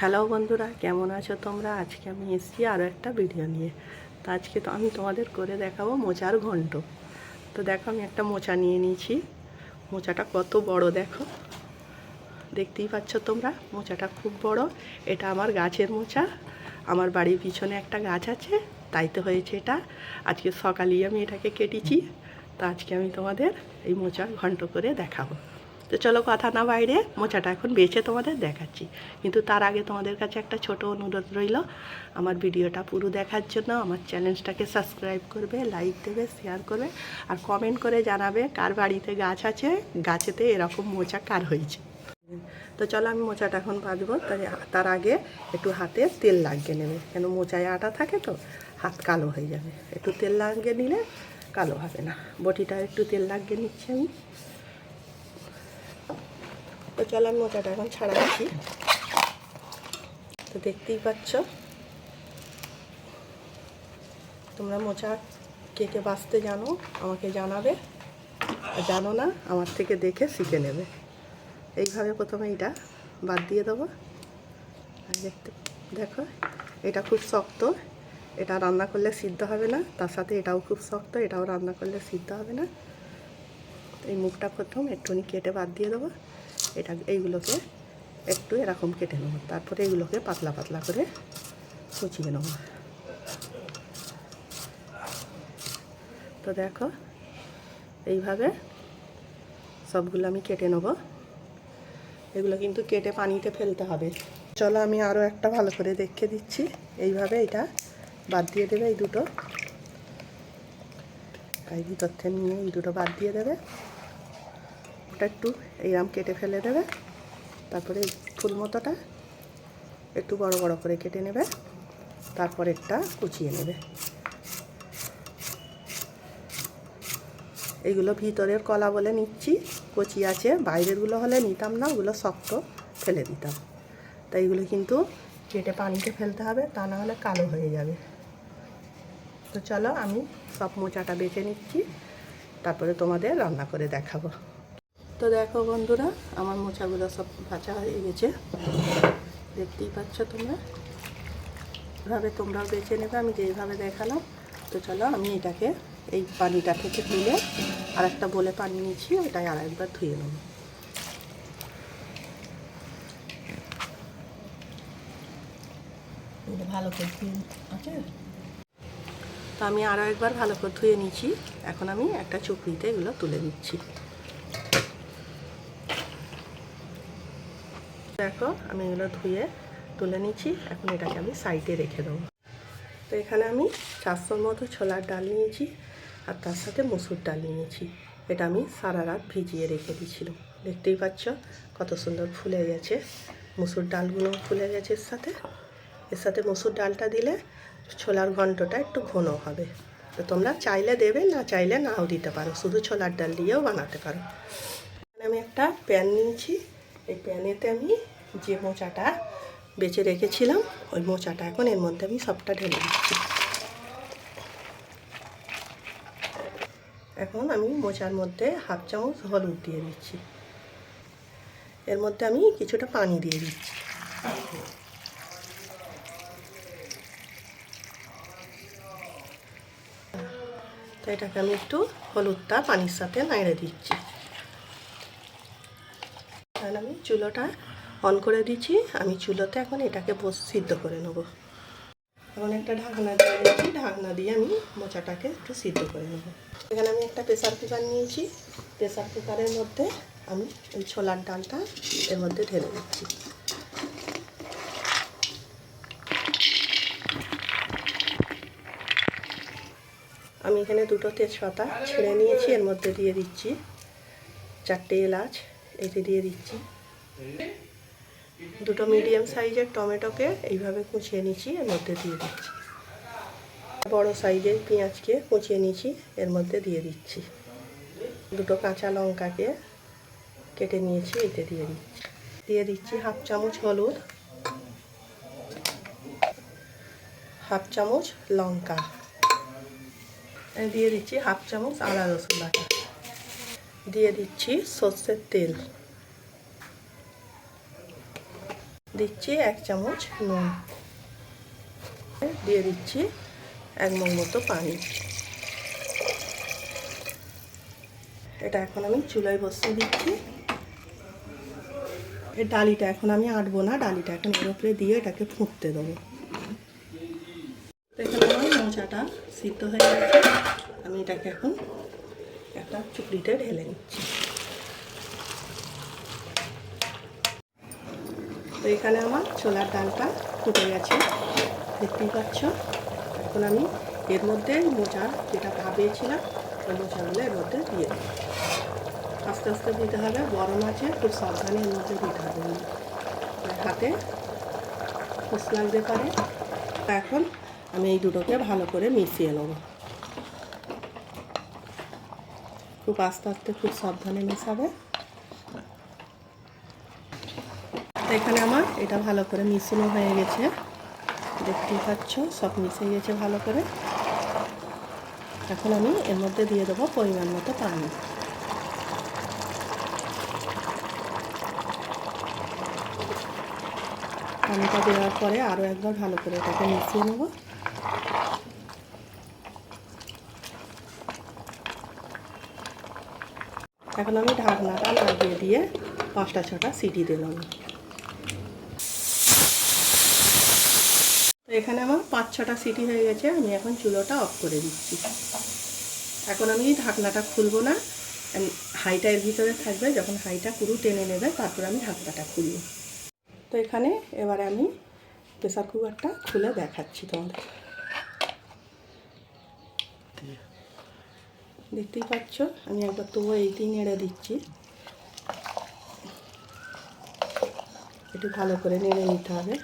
Hello বন্ধুরা, কেমন আছো তোমরা? আজকে আমি এসছি আরও একটা ভিডিও নিয়ে। তো আজকে তো আমি তোমাদের করে দেখাবো মোচার ঘন্ট। তো দেখো, আমি একটা মোচা নিয়ে নিয়েছি। মোচাটা কত বড় দেখো। দেখতেই পাচ্ছ তোমরা, মোচাটা খুব বড়। এটা আমার গাছের মোচা। আমার বাড়ির পিছনে একটা গাছ আছে তাইতে হয়েছে এটা। আজকে সকালেই আমি এটাকে কেটেছি। তো আজকে আমি তোমাদের এই মোচা ঘন্ট করে দেখাবো। তো চলো কথা না বাইরে, মোচাটা এখন বেছে তোমাদের দেখাচ্ছি। কিন্তু তার আগে তোমাদের কাছে একটা ছোট অনুরোধ রইল, আমার ভিডিওটা পুরো দেখার জন্য আমার চ্যানেলটাকে সাবস্ক্রাইব করবে, লাইক দেবে শেয়ার করবে, আর কমেন্ট করে জানাবে কার বাড়িতে গাছ আছে, গাছেতে এরকম মোচা কার হয়েছে। তো চলো আমি মোচাটা এখন তাই তার আগে একটু হাতে তেল লাগিয়ে নেবে, কেন মোচায় আটা থাকে তো, হাত কালো হয়ে যাবে। একটু তেল লাগিয়ে নিলে কালো হবে না। বটিটা একটু তেল লাগিয়ে নিচ্ছি আমি। তো চলো আমি মোচাটা এখন ছাড়াচ্ছি তো দেখতেই পাচ্ছ। তোমরা মোচা কে কে বাঁচতে জানো, আমাকে জানাবে। আর জানো না, আমার থেকে দেখে শিখে নেবে। এইভাবে প্রথমে এটা বাদ দিয়ে দেবো। আর দেখতে, দেখো, এটা খুব শক্ত। এটা রান্না করলে সিদ্ধ হবে না, তার সাথে এটাও খুব শক্ত, এটাও রান্না করলে সিদ্ধ হবে না। এই মুখটা প্রথম একটুখানি কেটে বাদ দিয়ে দেবো। এটা এইগুলোকে একটু এরকম কেটে নেব। তারপরে এগুলোকে পাতলা পাতলা করে কুচিয়ে নেব। তো দেখো, এইভাবে সবগুলো আমি কেটে নেব। এগুলো কিন্তু কেটে পানিতে ফেলতে হবে। চলো আমি আরও একটা ভালো করে দেখে দিচ্ছি। এইভাবে এটা বাদ দিয়ে দেবে এই দুটো। এই ভিতর থেকে নিয়ে এই দুটো বাদ দিয়ে দেবে। ওটা একটু এইরকম কেটে ফেলে দেবে। তারপরে ফুল মতোটা একটু বড় বড় করে কেটে নেবে। তারপর একটা কুচিয়ে নেবে। এইগুলো ভিতরের কলা বলে নিচ্ছি। কচি আছে, বাইরেরগুলো হলে নিতাম না, ওগুলো শক্ত ফেলে দিতাম। তাই এগুলো কিন্তু কেটে পানিতে ফেলতে হবে, তা না হলে কালো হয়ে যাবে। তো চলো আমি সব মোচাটা বেছে নিচ্ছি। তারপরে তোমাদের রান্না করে দেখাবো। তো দেখো বন্ধুরা আমার মোচাগুলো সব ভাজা হয়ে গেছে। দেখতেই পাচ্ছ তোমরা? এভাবে তোমরাও বেছে নেবে আমি যেইভাবে দেখালাম। তো চলো আমি এটাকে এই পানিটা থেকে তুলে আর একটা বলে পানি নিচ্ছি ওটাই আর একবার ধুয়ে নেব। ভালো করে ধুয়ে আছে? তো আমি আরও একবার ভালো করে ধুয়ে নিচ্ছি। এখন আমি একটা চুকরিতে এগুলো তুলে নিচ্ছি। দেখো, আমি এগুলো ধুয়ে তুলে নিচ্ছি। এখন এটাকে আমি সাইডে রেখে দেবো। তো এখানে আমি চারশোর মতো ছোলার ডাল নিয়েছি আর তার সাথে মসুর ডাল নিয়েছি। এটা আমি সারা রাত ভিজিয়ে রেখে দিয়েছিলাম। দেখতেই পাচ্ছ কত সুন্দর ফুলে গেছে। মসুর ডালগুলো ফুলে গেছে এর সাথে। এর সাথে মসুর ডালটা দিলে ছোলার ঘন্টটা একটু ঘন হবে। তো তোমরা চাইলে দেবে, না চাইলে নাও দিতে পারো। শুধু ছোলার ডাল দিয়েও বানাতে পারো। আমি একটা প্যান নিয়েছি। এই প্যানেতে আমি যে মোচাটা বেছে রেখেছিলাম, ওই মোচাটা এখন এর মধ্যে আমি সবটা ঢেলে দিচ্ছি। এখন আমি মোচার মধ্যে হাফ চামচ হলুদ দিয়ে দিচ্ছি। এর মধ্যে আমি কিছুটা পানি দিয়ে দিচ্ছি। তো এটাকে আমি একটু হলুদটা পানির সাথে নাড়ে দিচ্ছি। তাহলে আমি চুলোটা অন করে দিচ্ছি। আমি চুলোতে এখন এটাকে বস, সিদ্ধ করে নেব। এখন একটা ঢাকনা দিয়ে দিচ্ছি। ঢাকনা দিয়ে আমি মোচাটাকে একটু সিদ্ধ করে নেব। এখানে আমি একটা প্রেসার কুকার নিয়েছি। প্রেসার কুকারের মধ্যে আমি ওই ছোলার ডালটা এর মধ্যে ঢেলে দিচ্ছি। আমি এখানে দুটো তেজপাতা ছিঁড়ে নিয়েছি। এর মধ্যে দিয়ে দিচ্ছি চারটে এলাচ। এতে দিয়ে দিচ্ছি। দুটো মিডিয়াম সাইজের টমেটোকে এইভাবে কুচিয়ে নিচ্ছি, এর মধ্যে দিয়ে দিচ্ছি। বড় সাইজের পেঁয়াজকে কুচিয়ে নিয়েছি এর মধ্যে দিয়ে দিচ্ছি। দুটো কাঁচা লঙ্কাকে কেটে নিয়েছি, এতে দিয়ে দিচ্ছি। দিয়ে দিচ্ছি হাফ চামচ হলুদ, হাফ চামচ লঙ্কা। দিয়ে দিচ্ছি হাফ চামচ আদা রসুন বাটা। দিয়ে দিচ্ছি সর্ষের তেল। দিচ্ছি এক চামচ নুন। দিয়ে দিচ্ছি এক মগ মতো পানি। এটা এখন আমি চুলায় বসিয়ে দিচ্ছি। এই ডালিটা এখন আমি আটবো না, ডালিটা এখন এর উপরে দিয়ে এটাকে ফুটতে দেবো। এখানে আমার মোচাটা সিদ্ধ হয়ে গেছে। আমি এটাকে এখন একটা চুপড়িতে ঢেলে নিচ্ছি। তো এখানে আমার ছোলার ডালটা ফুটে গেছে। দেখতেই পাচ্ছ? এখন আমি এর মধ্যে মোচা যেটা ভাবিয়েছিলাম ওই মোচাগুলো এর মধ্যে দিয়ে দেবো। আস্তে আস্তে দিতে হবে, গরম আছে, খুব সাবধানে এর মধ্যে দিতে হবে। হাতে ফুস লাগতে পারে। এখন আমি এই দুটোকে ভালো করে মিশিয়ে নেব। খুব আস্তে আস্তে, খুব সাবধানে মেশাবে। এখানে আমার এটা ভালো করে মিশানো হয়ে গেছে। দেখতেই পাচ্ছ, সব মিশে গেছে ভালো করে। এখন আমি এর মধ্যে দিয়ে দেবো পরিমাণ মতো পানি। পানিটা দেওয়ার পরে আরও একবার ভালো করে এটাকে মিশিয়ে নেব। এখন আমি ঢাকনাটা লাগিয়ে দিয়ে পাঁচটা ছটা সিটি দিলাম। তো এখানে আমার পাঁচ ছটা সিটি হয়ে গেছে, আমি এখন চুলোটা অফ করে দিচ্ছি। এখন আমি ঢাকনাটা খুলবো না হাইটা এর ভিতরে থাকবে, যখন হাইটা পুরো টেনে নেবে, তারপর আমি ঢাকনাটা খুলবো তো এখানে এবারে আমি প্রেসার কুকারটা খুলে দেখাচ্ছি তোমাদের। দেখতেই পাচ্ছ? আমি একবার তবুও এইতেই নেড়ে দিচ্ছি। একটু ভালো করে নেড়ে নিতে হবে।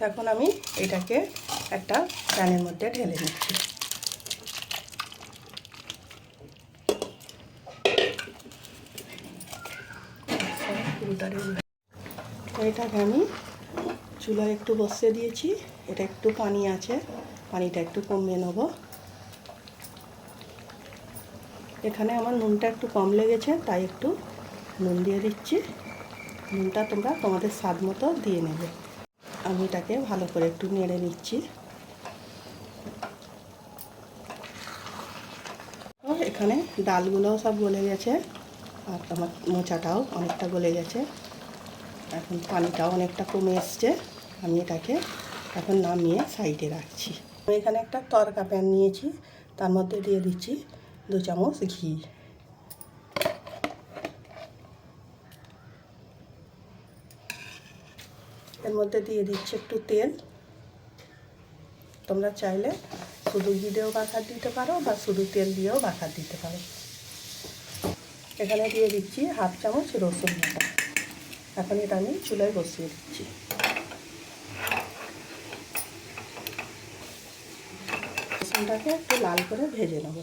তখন আমি এটাকে একটা প্যানের মধ্যে ঢেলে নিচ্ছি। এটাকে আমি চুলায় একটু বসিয়ে দিয়েছি। এটা একটু পানি আছে। পানিটা একটু কমিয়ে নেব। এখানে আমার নুনটা একটু কম লেগেছে, তাই একটু নুন দিয়ে দিচ্ছি। নুনটা তোমরা তোমাদের স্বাদ মতো দিয়ে নেবে। আমি এটাকে ভালো করে একটু নেড়ে নিচ্ছি। এখানে ডালগুলোও সব গলে গেছে, আর আমার মোচাটাও অনেকটা গলে গেছে। এখন পানিটাও অনেকটা কমে এসছে, আমি এটাকে এখন নামিয়ে সাইডে রাখছি। আমি এখানে একটা তরকা প্যান নিয়েছি, তার মধ্যে দিয়ে দিচ্ছি দু চামচ ঘি এর মধ্যে দিয়ে দিচ্ছি একটু তেল। তোমরা চাইলে শুধু ঘি দিয়েও বাখার দিতে পারো বা শুধু তেল দিয়েও বাখার দিতে পারো। এখানে দিয়ে দিচ্ছি হাফ চামচ রসুন বাটা। এখন এটা আমি চুলায় বসিয়ে দিচ্ছি। রসুনটাকে একটু লাল করে ভেজে নেব।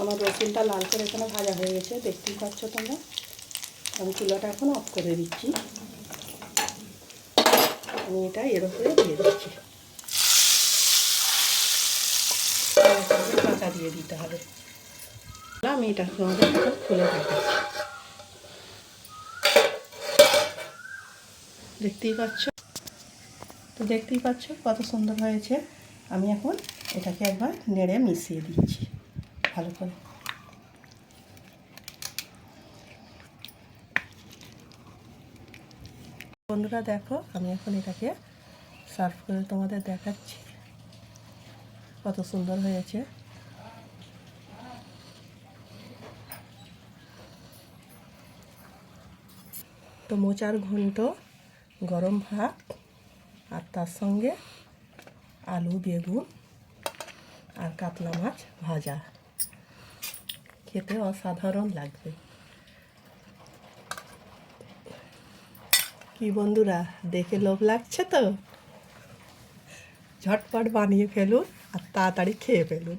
আমার রসুনটা লাল করে এখানে ভাজা হয়ে গেছে, দেখতেই পাচ্ছ তোমরা। আমি চুলাটা এখন অফ করে দিচ্ছি। আমি এটা এর উপরে দিয়ে দিচ্ছি। কাঁচা দিয়ে দিতে হবে। আমি এটা তোমাদের খুলে দেখাচ্ছি। দেখতেই পাচ্ছ? তো দেখতেই পাচ্ছ কত সুন্দর হয়েছে। আমি এখন এটাকে একবার নেড়ে মিশিয়ে দিচ্ছি। ভালো করে। বন্ধুরা দেখো, আমি এখন এটাকে সার্ভ করে তোমাদের দেখাচ্ছি। কত সুন্দর হয়েছে। তো মোচার ঘন্ট, গরম ভাত, আর তার সঙ্গে আলু, বেগুন, আর কাতলা মাছ ভাজা। খেতে অসাধারণ লাগবে কি বন্ধুরা, দেখে লোভ লাগছে তো? ঝটপট বানিয়ে ফেলুন আর তাড়াতাড়ি খেয়ে ফেলুন।